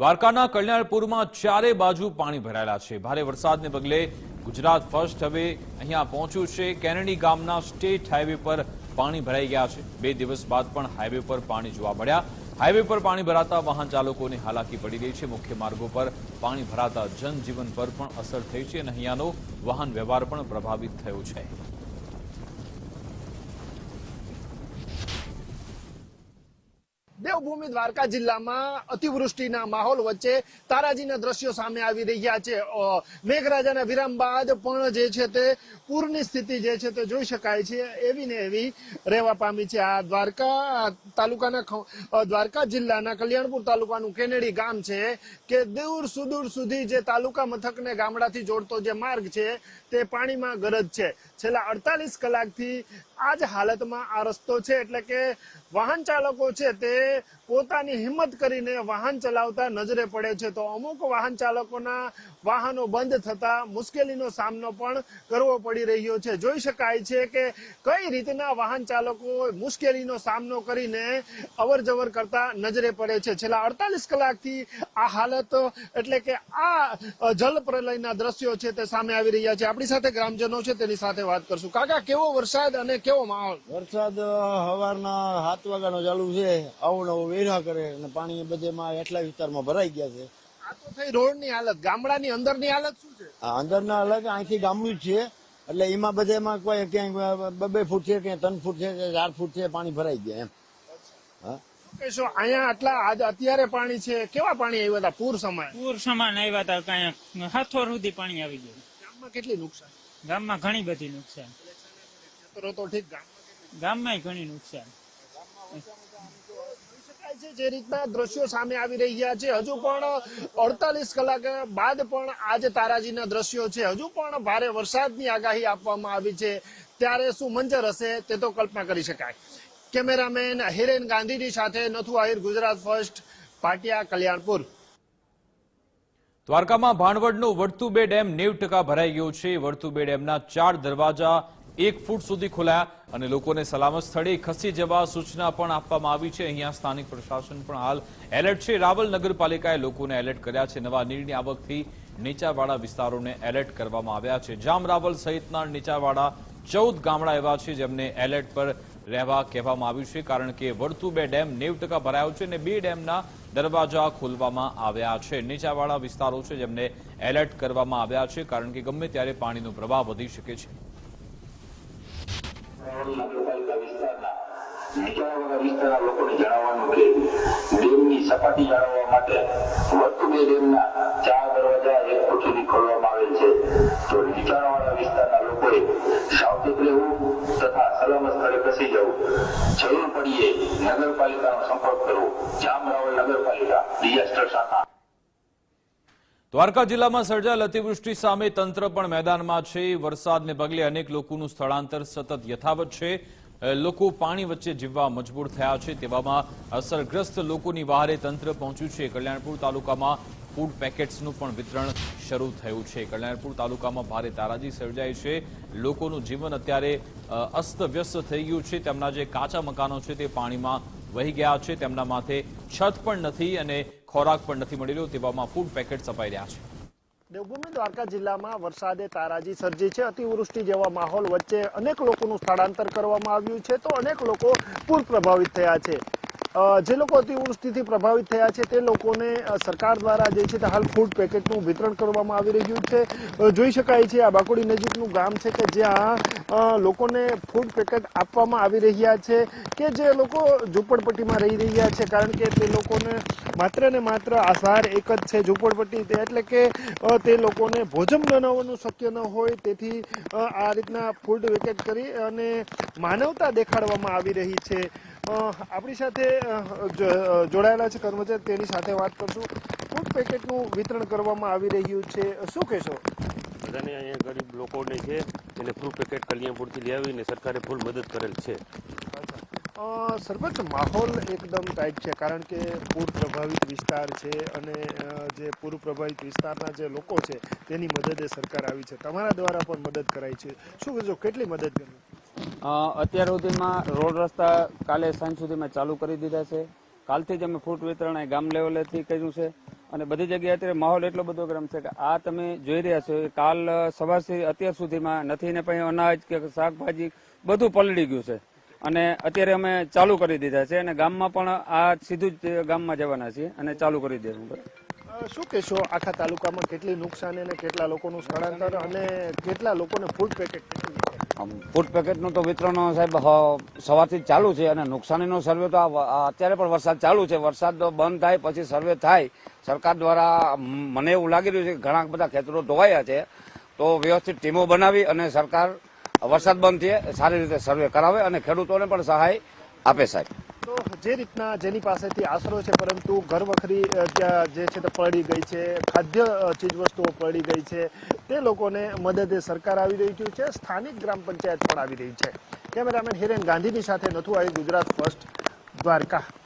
દ્વારકાના કલ્યાણપુરમાં ચારે બાજુ પાણી ભરાયેલા છે. ભારે વરસાદને પગલે ગુજરાત ફર્સ્ટ હવે અહીંયા પહોંચ્યું છે. કેનેડી ગામના સ્ટેટ હાઈવે પર પાણી ભરાઈ ગયા છે. બે દિવસ બાદ પણ હાઈવે પર પાણી જોવા મળ્યા. હાઈવે પર પાણી ભરાતા વાહન ચાલકોને હાલાકી પડી રહી છે. મુખ્ય માર્ગો પર પાણી ભરાતા જનજીવન પર પણ અસર થઈ છે અને અહીંયાનો વાહન વ્યવહાર પણ પ્રભાવિત થયો છે. દેવભૂમિ દ્વારકા જિલ્લામાં અતિવૃષ્ટિના માહોલ વચ્ચે તારાજીના દ્રશ્યો સામે આવી રહ્યા છે. મેઘરાજાના વિરામ બાદ પણ જે છે તે પૂરની સ્થિતિ જે છે તે જોઈ શકાય છે. એવી ને એવી રહેવા પામી છે આ દ્વારકા તાલુકાના દ્વારકા જિલ્લાના કલ્યાણપુર તાલુકાનું કેનેડી ગામ છે કે દૂર સુદૂર સુધી જે તાલુકા મથકને ગામડાથી જોડતો જે માર્ગ છે તે પાણીમાં ગરજ છે. છેલ્લા અડતાલીસ કલાકથી આ જ હાલતમાં આ રસ્તો છે. એટલે કે વાહન ચાલકો છે તે પોતાની હિંમત કરીને વાહન ચલાવતા નજરે પડે છે. તો અમુક વાહન ચાલકોના વાહનો બંધ થતા મુશ્કેલીનો સામનો પણ કરવો પડી રહ્યો છે. જોઈ શકાય છે કે કઈ રીતના વાહન ચાલકો મુશ્કેલીનો સામનો કરીને અવર જવર કરતા નજરે પડે છે. છેલ્લા અડતાલીસ કલાકથી આ હાલત, એટલે કે આ જલ પ્રલયના દ્રશ્યો છે તે સામે આવી રહ્યા છે. આપણી સાથે ગ્રામજનો છે, તેની સાથે વાત કરશું. કાકા કેવો વરસાદ અને કેવો માહોલ? વરસાદ સવારના સાત વાગ્યાનો ચાલુ છે. આવું નવું વેરા કરે અને પાણી બધેમાં એટલા વિસ્તારમાં ભરાઈ ગયા છે. આ તો થઈ રોડની હાલત. ગામડાની અંદરની હાલત શું છે? અંદરના અલગ અહીંથી ગામડું જ છે. એટલે એમાં બધેમાં કોઈ ક્યાંય બબે ફૂટ છે ક્યાંય ત્રણ ફૂટ છે કે ચાર ફૂટ છે પાણી ભરાઈ ગયા એમ. હા? કહેશો અહીંયા આટલા આજ અત્યારે પાણી છે. કેવા પાણી આવ્યા હતા? પૂર સમાન પૂર સમાન આવ્યા હતા કાંઈ હાથોર સુધી પાણી આવી ગયું. ગામમાં કેટલી નુકસાન? ગામમાં ઘણી બધી નુકસાન. ખેતરો તો ઠીક ગામમાં ઘણી નુકસાન. છે જે રીતના દ્રશ્યો સામે આવી રહ્યા છે. હજુ પણ અડતાલીસ કલાક બાદ પણ આજે તારાજીના દ્રશ્યો છે. હજુ પણ ભારે વરસાદની આગાહી આપવામાં આવી છે. ત્યારે શું મંજર હશે તે તો કલ્પના કરી શકાય. કેમેરામેન હિરેન ગાંધીની સાથે નથુ આહિર ગુજરાત ફર્સ્ટ પાટિયા કલ્યાણપુર. દ્વારકામાં ભાણવડનો વર્તુબે ડેમ નેવ ટકા ભરાઈ ગયો છે. વર્તુબે ડેમના ચાર દરવાજા એક ફૂટ સુધી ખોલાયા અને લોકોને સલામત સ્થળે ખસી જવા સૂચના પણ આપવામાં આવી છે. અહીંયા સ્થાનિક પ્રશાસન પણ હાલ એલર્ટ છે. રાવલ નગરપાલિકાએ લોકોને એલર્ટ કર્યા છે. નવા નીરની આવકથી નીચાવાળા વિસ્તારોને એલર્ટ કરવામાં આવ્યા છે. જામ રાવલ સહિતના નીચાવાળા ચૌદ ગામડા એવા છે જેમને એલર્ટ પર રહેવા કહેવામાં આવ્યું છે, કારણ કે વર્તુબે ડેમ નેવ ટકા ભરાયો છે અને બે ડેમના દરવાજા ખોલવામાં આવ્યા છે. નીચાવાળા વિસ્તારો છે જેમને એલર્ટ કરવામાં આવ્યા છે, કારણ કે ગમે ત્યારે પાણીનો પ્રવાહ વધી શકે છે. સપાટી જાળવવા માટે ડેમના ચાર દરવાજા એક ફૂટ ખોલવામાં આવેલ છે. તો નીચાણવાળા લોકોએ સાવચેત રહેવું તથા સલામત સ્થળે ખસી જવું. જરૂર પડીએ નગરપાલિકાનો સંપર્ક કરવો. જામરાવલ નગરપાલિકા, ડિઝાસ્ટર શાખા. દ્વારકા જિલ્લામાં સર્જાયેલ અતિવૃષ્ટિ સામે તંત્ર પણ મેદાનમાં છે. વરસાદને પગલે અનેક લોકોનું સ્થળાંતર સતત યથાવત છે. લોકો પાણી વચ્ચે જીવવા મજબૂર થયા છે. તેવામાં અસરગ્રસ્ત લોકોની વહારે તંત્ર પહોંચ્યું છે. કલ્યાણપુર તાલુકામાં ફૂડ પેકેટ્સનું પણ વિતરણ શરૂ થયું છે. કલ્યાણપુર તાલુકામાં ભારે તારાજી સર્જાઈ છે. લોકોનું જીવન અત્યારે અસ્તવ્યસ્ત થઈ ગયું છે. તેમના જે કાચા મકાનો છે તે પાણીમાં વહી ગયા છે. તેમના માથે છત પણ નથી અને ખોરાક પણ નથી મળી રહ્યો તેવામાં ફૂડ પેકેટ્સ અપાઈ રહ્યા છે. દેવભૂમિ દ્વારકા જિલ્લામાં વરસાદે તારાજી સર્જી છે. અતિવૃષ્ટિ જેવા માહોલ વચ્ચે અનેક લોકોનું સ્થળાંતર કરવામાં આવ્યું છે. તો અનેક લોકો પૂર પ્રભાવિત થયા છે. જે લોકો અતિવૃષ્ટિથી પ્રભાવિત થયા છે, તે લોકોને સરકાર દ્વારા જે છે તે હાલ ફૂડ પેકેટનું વિતરણ કરવામાં આવી રહ્યું છે. જોઈ શકાય છે આ બાકોડી નજીકનું ગામ છે કે જ્યાં લોકોને ફૂડ પેકેટ આપવામાં આવી રહ્યા છે કે જે લોકો ઝૂંપડપટ્ટીમાં રહી રહ્યા છે, કારણ કે તે લોકોને માત્ર ને માત્ર આધાર એક જ છે ઝૂંપડપટ્ટી એટલે કે તે લોકોને ભોજન બનાવવાનું શક્ય ન હોય, તેથી આ રીતના ફૂડ પેકેટ કરી અને માનવતા દેખાડવામાં આવી રહી છે. આપણી સાથે જોડાયેલા છે કર્મચારી તેની સાથે વાત કરશું. ફૂડ પેકેટનું વિતરણ કરવામાં આવી રહ્યું છે. શું કહેશો? બધાને અહીંયા ગરીબ લોકોને છે એને ફૂડ પેકેટ કલ્યાણપુરથી લઈ આવીને સરકારે ફૂલ મદદ કરેલ છે. સરપંચ માહોલ એકદમ ટાઈટ છે કારણ કે પૂર પ્રભાવિત વિસ્તાર છે અને જે પૂર પ્રભાવિત વિસ્તારના જે લોકો છે તેની મદદે સરકાર આવી છે. તમારા દ્વારા પણ મદદ કરાઈ છે. શું કહેજો કેટલી મદદ કરી? અત્યાર સુધીમાં રોડ રસ્તા કાલે સાંજ સુધીમાં ચાલુ કરી દીધા છે. કાલથી જ અમે ફૂડ વિતરણ ગામ લેવલેથી કર્યું છે. અને બધી જગ્યાએ અત્યારે માહોલ એટલો બધો ગરમ છે કે આ તમે જોઈ રહ્યા છો કાલ સવારથી અત્યાર સુધીમાં નથી ને પછી અનાજ કે શાકભાજી બધું પલળી ગયું છે. અને અત્યારે અમે ચાલુ કરી દીધા છે અને ગામમાં પણ આ સીધું જ ગામમાં જવાના છીએ અને ચાલુ કરી દેવું શું કહેશો? આખા તાલુકામાં કેટલી નુકસાની અને કેટલા લોકોનું સ્થળાંતર અને કેટલા લોકોને ફૂડ પેકેટ ફૂડ પેકેટનું તો વિતરણ, સાહેબ સવારથી ચાલુ છે અને નુકસાનીનો સર્વે તો અત્યારે પણ વરસાદ ચાલુ છે. વરસાદ બંધ થાય, પછી સર્વે થાય. સરકાર દ્વારા મને એવું લાગી રહ્યું છે કે ઘણા બધા ખેતરો ધોવાયા છે. તો વ્યવસ્થિત ટીમો બનાવી અને સરકાર વરસાદ બંધ થયે, સારી રીતે સર્વે કરાવે અને ખેડૂતોને પણ સહાય આપે, સાહેબ. તો જે રીતના જેની પાસેથી આશરો છે, પરંતુ ઘર વખરી જે છે તે પડી ગઈ છે, ખાદ્ય ચીજવસ્તુઓ પડી ગઈ છે, તે લોકોને મદદે સરકાર આવી રહી છે, સ્થાનિક ગ્રામ પંચાયત પણ આવી રહી છે. કેમેરામેન હિરેન ગાંધીની સાથે નથુ આવી ગુજરાત ફર્સ્ટ દ્વારકા.